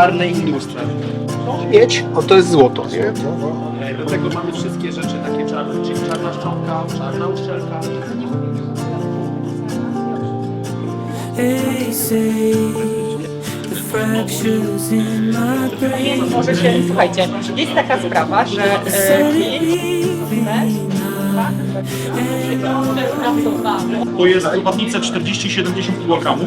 czarne i lustre. Miedź, o to jest złoto, nie? Do tego mamy wszystkie rzeczy takie czarne, czyli czarna szczotka, czarna uszczelka. They say the fractures in my brain. Możecie, słuchajcie, jest taka sprawa, że e, klienci To jest owadnica 40-70 kg.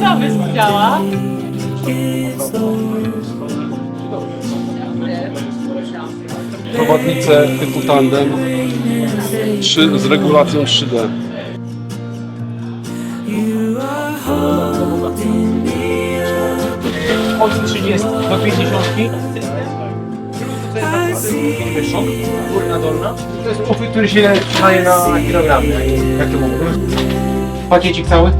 Co byś. Prowadnicę typu tandem 3, z regulacją 3D. Od 30 do 50. I see Szok, górna, dolna. To jest uchwyt, który się sprzedaje na kilogram. Jak to mówię? Pakiecik cały?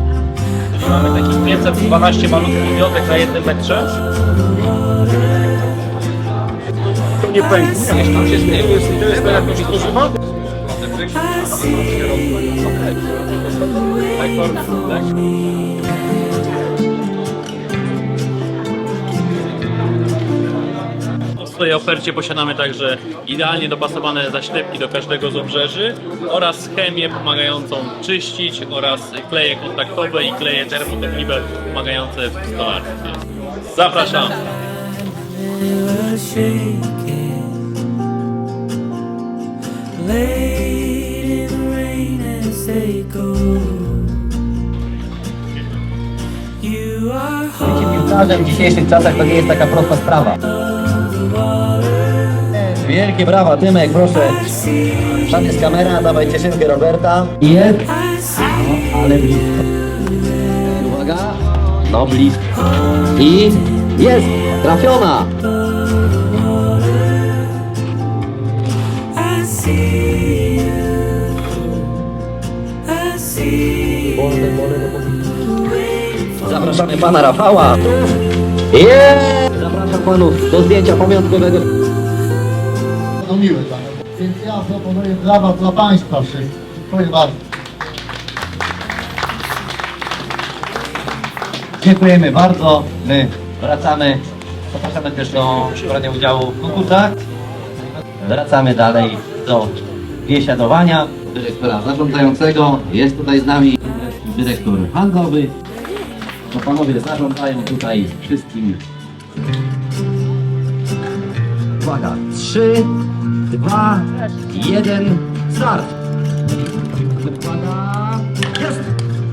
Mamy takich 512 malutkich miotek na jednym metrze. To nie pęknie. To jest, to jest, to jest to jak to się spożywa? I see swojej ofercie posiadamy także idealnie dopasowane zaślepki do każdego z obrzeży oraz chemię pomagającą czyścić oraz kleje kontaktowe i kleje termotechniczne pomagające w stolarstwie. Zapraszam! piłkarzem w dzisiejszych czasach to nie jest taka prosta sprawa. Wielkie brawa, Tymek, proszę. Tam jest kamera, dawaj cieszynkę Roberta. I Jest, see ale blisko. Uwaga. No blisko. I jest, trafiona. Zapraszamy pana Rafała. Jest! Zapraszam panów do zdjęcia pamiątkowego. No miłe dla. Więc ja proponuję dla Was, dla Państwa wszystkich. Dziękuję bardzo. Dziękujemy bardzo. My wracamy. Zapraszamy też do brania udziału w konkursach. Wracamy dalej do biesiadowania. Dyrektora zarządzającego jest tutaj z nami dyrektor handlowy. To panowie zarządzają tutaj wszystkim. Uwaga, 3, 2, 1, start! Jest!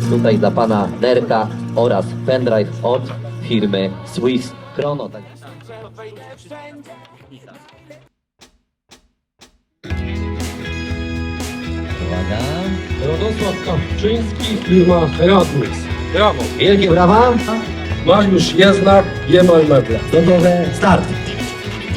Tutaj dla pana Derka oraz pendrive od firmy Swiss Chrono. Tak. Uwaga. Radosław Kawczyński, firma Heratmix. Brawo. Wielkie brawa. Mariusz Jeznak, Jemal Meble. Gotowe, start.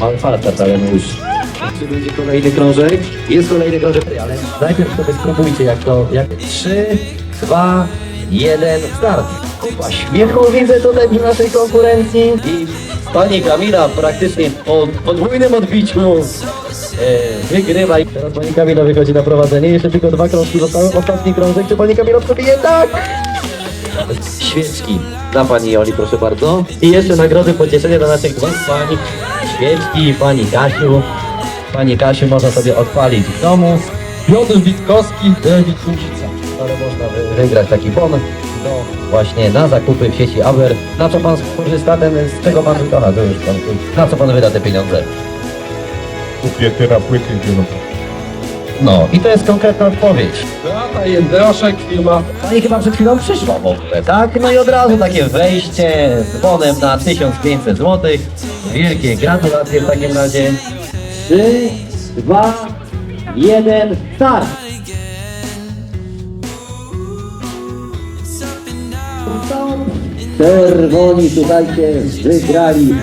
Mamy farta całe już. Czy będzie kolejny krążek? Jest kolejny krążek, ale najpierw sobie spróbujcie jak to, jak 3, 2, 1, start. Kupa śmiechu widzę tutaj przy naszej konkurencji i pani Kamila praktycznie po podwójnym odbiciu e, wygrywa i teraz pani Kamila wychodzi na prowadzenie. Jeszcze tylko dwa krążki zostały. Ostatni krążek, czy pani Kamila przebije? Tak! Świeczki dla pani Joli, proszę bardzo. I jeszcze nagrody pocieszenia dla naszych dwóch pani Świeczki i pani Kasiu. Pani Kasiu można sobie odpalić w domu, Piotr Witkowski, Kucica. ale można wy- wygrać taki bon do właśnie na zakupy w sieci Aber. Na co pan skorzysta, ten, z czego pan wykona, to już pan, na co pan wyda te pieniądze? kupię terapeuty wielokrotnie. No i to jest konkretna odpowiedź. Beata Jędraszek, firma Pani chyba przed chwilą przyszła w ogóle, tak? No i od razu takie wejście z bonem na 1500 zł. Wielkie gratulacje w takim razie. 3, 2, 1, start! Czerwoni, słuchajcie, wygrali